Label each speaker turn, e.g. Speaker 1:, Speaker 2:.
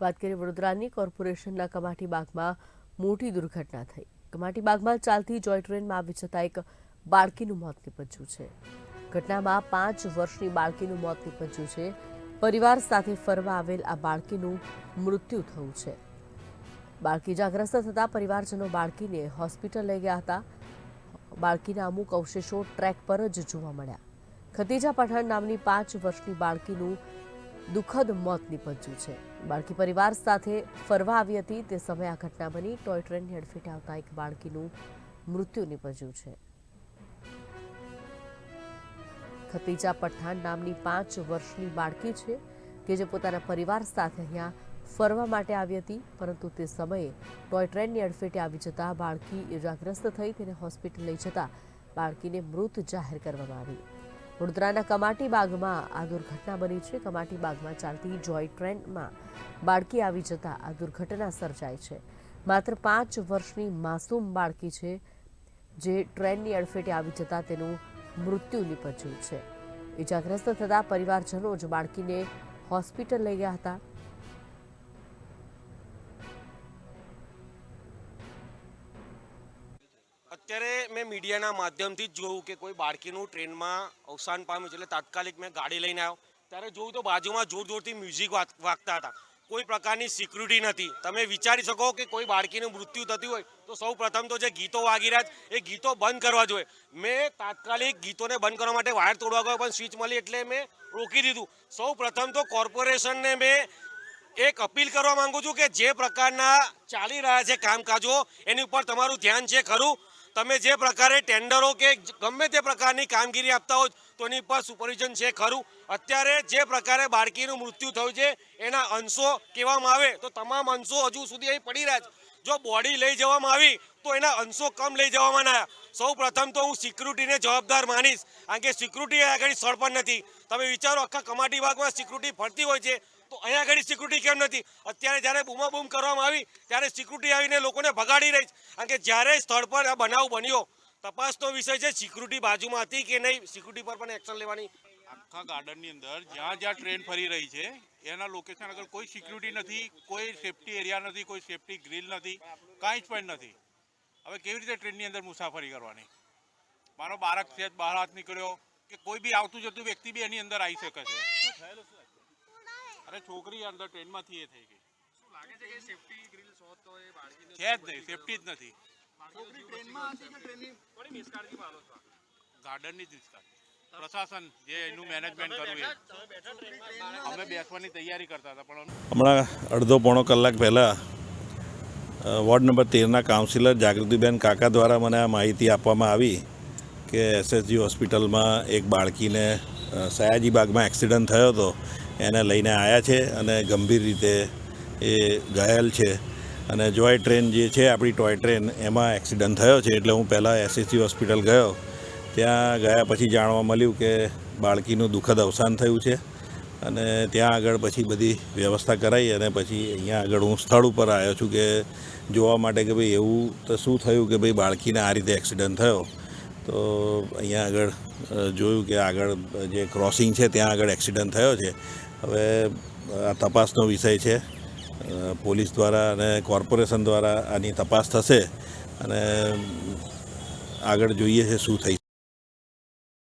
Speaker 1: વાત કરીએ વડોદરાની કોર્પોરેશનના કમાટી બાગમાં મોટી દુર્ઘટના થઈ. કમાટી બાગમાં ચાલતી જોય ટ્રેનમાં આવી જતા એક બાળકીનું મોત નીપજ્યું છે. ઘટનામાં પાંચ વર્ષની બાળકીનું મોત નીપજ્યું છે. પરિવાર સાથે ફરવા આવેલ આ બાળકીનું મૃત્યુ થયું છે. બાળકી જાગ્રસ્ત થતાં પરિવારજનો બાળકીને હોસ્પિટલ લઈ ગયા હતા. બાળકીના અમુક અવશેષો ટ્રેક પર જ જોવા મળ્યા. ખતીજા પઠાણ નામની પાંચ વર્ષની બાળકીનું દુઃખદ મોત નિપજ્યું છે. બાળકી પરિવાર સાથે ફરવા આવી હતી. તે સમયે આ ઘટના બની. ટોય ટ્રેનની અડફેટે આવતા એક બાળકીનું મૃત્યુ નિપજ્યું છે. ખતીજા પઠાણ નામની પાંચ વર્ષની બાળકી છે કે જે પોતાના પરિવાર સાથે અહીંયા ફરવા માટે આવી હતી. પરંતુ તે સમયે ટોય ટ્રેનની અડફેટે આવી જતા બાળકી ઇજાગ્રસ્ત થઈ તેને હોસ્પિટલ લઈ જતા બાળકીને મૃત જાહેર કરવામાં આવી. વડોદરાના કમાટી બાગમાં આ દુર્ઘટના બની છે. કમાટી બાગમાં ચાલતી જોય ટ્રેનમાં બાળકી આવી જતા આ દુર્ઘટના સર્જાઈ છે. માત્ર પાંચ વર્ષની માસૂમ બાળકી છે, જે ટ્રેનની અડફેટે આવી જતા તેનું મૃત્યુ નીપજ્યું છે. ઇજાગ્રસ્ત થતા પરિવારજનો જ બાળકીને હોસ્પિટલ લઈ ગયા હતા.
Speaker 2: અત્યારે મેં મીડિયાના માધ્યમથી જ જોયું કે કોઈ બાળકીનું ટ્રેનમાં અવસાન પામ્યું છે. એટલે તાત્કાલિક મેં ગાડી લઈને આવ્યો. ત્યારે જોયું તો બાજુમાં જોર જોરથી મ્યુઝિક વાગ- વાગતા હતા. કોઈ પ્રકારની સિક્યુરિટી નથી. તમે વિચારી શકો કે કોઈ બાળકીનું મૃત્યુ થતું હોય તો સૌ પ્રથમ તો જે ગીતો વાગી રહ્યા છે, એ ગીતો બંધ કરવા જોઈએ. મેં તાત્કાલિક ગીતોને બંધ કરવા માટે વાયર તોડવા ગયો, પણ સ્વિચ મળી એટલે મેં રોકી દીધું. સૌ પ્રથમ તો કોર્પોરેશનને મેં એક અપીલ કરવા માંગુ છું કે જે પ્રકારના ચાલી રહ્યા છે કામકાજો, એની ઉપર તમારું ધ્યાન છે ખરું. તમે જે પ્રકારે ટેન્ડરો કે ગમે તે પ્રકારની કામગીરી આપતા હો તો એની પર સુપરવિઝન છે, ખરું. અત્યારે જે પ્રકારે બાળકીનું મૃત્યુ થયું છે, એના અંશો કહેવામાં આવે તો તમામ અંશો હજુ સુધી અહીં પડી રહ્યા છે. જો બોડી લઈ જવામાં આવી તો એના અંશો કમ લઈ જવામાં ના. સૌ પ્રથમ તો હું સિક્યુરિટીને જવાબદાર માનીશ, કારણ કે સિક્યુરિટી આગળ સ્થળ પણ નથી. તમે વિચારો, આખા કમાટી ભાગમાં સિક્યુરિટી ફરતી હોય છે તો અહીંયા આગળ સિક્યુરિટી કેમ નથી? અત્યારે જ્યારે બૂમાબૂમ કરવામાં આવી, ત્યારે સિક્યુરિટી આવીને લોકોને ભગાડી રહી કારણ કે જ્યારે સ્થળ પર આ બનાવ બન્યો, તપાસનો વિષય છે સિક્યુરિટી બાજુમાં હતી કે નહીં સિક્યુરિટી પર પણ એક્શન લેવાની.
Speaker 3: આખા ગાર્ડનની અંદર જ્યાં જ્યાં ટ્રેન ફરી રહી છે, એના લોકેશન આગળ કોઈ સિક્યુરિટી નથી, કોઈ સેફટી એરિયા નથી, કોઈ સેફટી ગ્રીલ નથી, કાંઈ જ પણ નથી. હવે કેવી રીતે ટ્રેનની અંદર મુસાફરી કરવાની? મારો બાળક છે, બહાર હાથ નીકળ્યો, કે કોઈ બી આવતું જતું વ્યક્તિ બી એની અંદર આવી શકે છે. અરે છોકરી અંદર ટ્રેનમાંથી એ થઈ ગઈ. છે જ નહીં સેફટી જ નથી. ગાર્ડનની જ વિસ્તાર પ્રશાસન જે એનું મેનેજમેન્ટ કરવું અમે બેસવાની તૈયારી કરતા હતા પણ
Speaker 4: હમણાં અડધો પોણો કલાક પહેલાં વોર્ડ નંબર તેરના કાઉન્સિલર જાગૃતિબેન કાકા દ્વારા મને આ માહિતી આપવામાં આવી કે એસએસજી હોસ્પિટલમાં એક બાળકીને સયાજી બાગમાં એક્સિડન્ટ થયો હતો. એને લઈને આવ્યા છે અને ગંભીર રીતે એ ઘાયલ છે. અને જોય ટ્રેન જે છે, આપણી ટોય ટ્રેન, એમાં એક્સિડન્ટ થયો છે. એટલે હું પહેલાં એસએસસી હોસ્પિટલ ગયો. ત્યાં ગયા પછી જાણવા મળ્યું કે બાળકીનું દુઃખદ અવસાન થયું છે. અને ત્યાં આગળ પછી બધી વ્યવસ્થા કરાઈ અને પછી અહીંયા આગળ હું સ્થળ ઉપર આવ્યો છું કે જોવા માટે કે ભાઈ એવું તો શું થયું કે ભાઈ બાળકીને આ રીતે એક્સિડન્ટ થયો? તો અહીંયા આગળ જોયું કે આગળ જે ક્રોસિંગ છે, ત્યાં આગળ એક્સિડન્ટ થયો છે. હવે આ તપાસનો વિષય છે. પોલીસ દ્વારા અને કોર્પોરેશન દ્વારા આની તપાસ થશે અને આગળ જોઈએ છે શું થઈ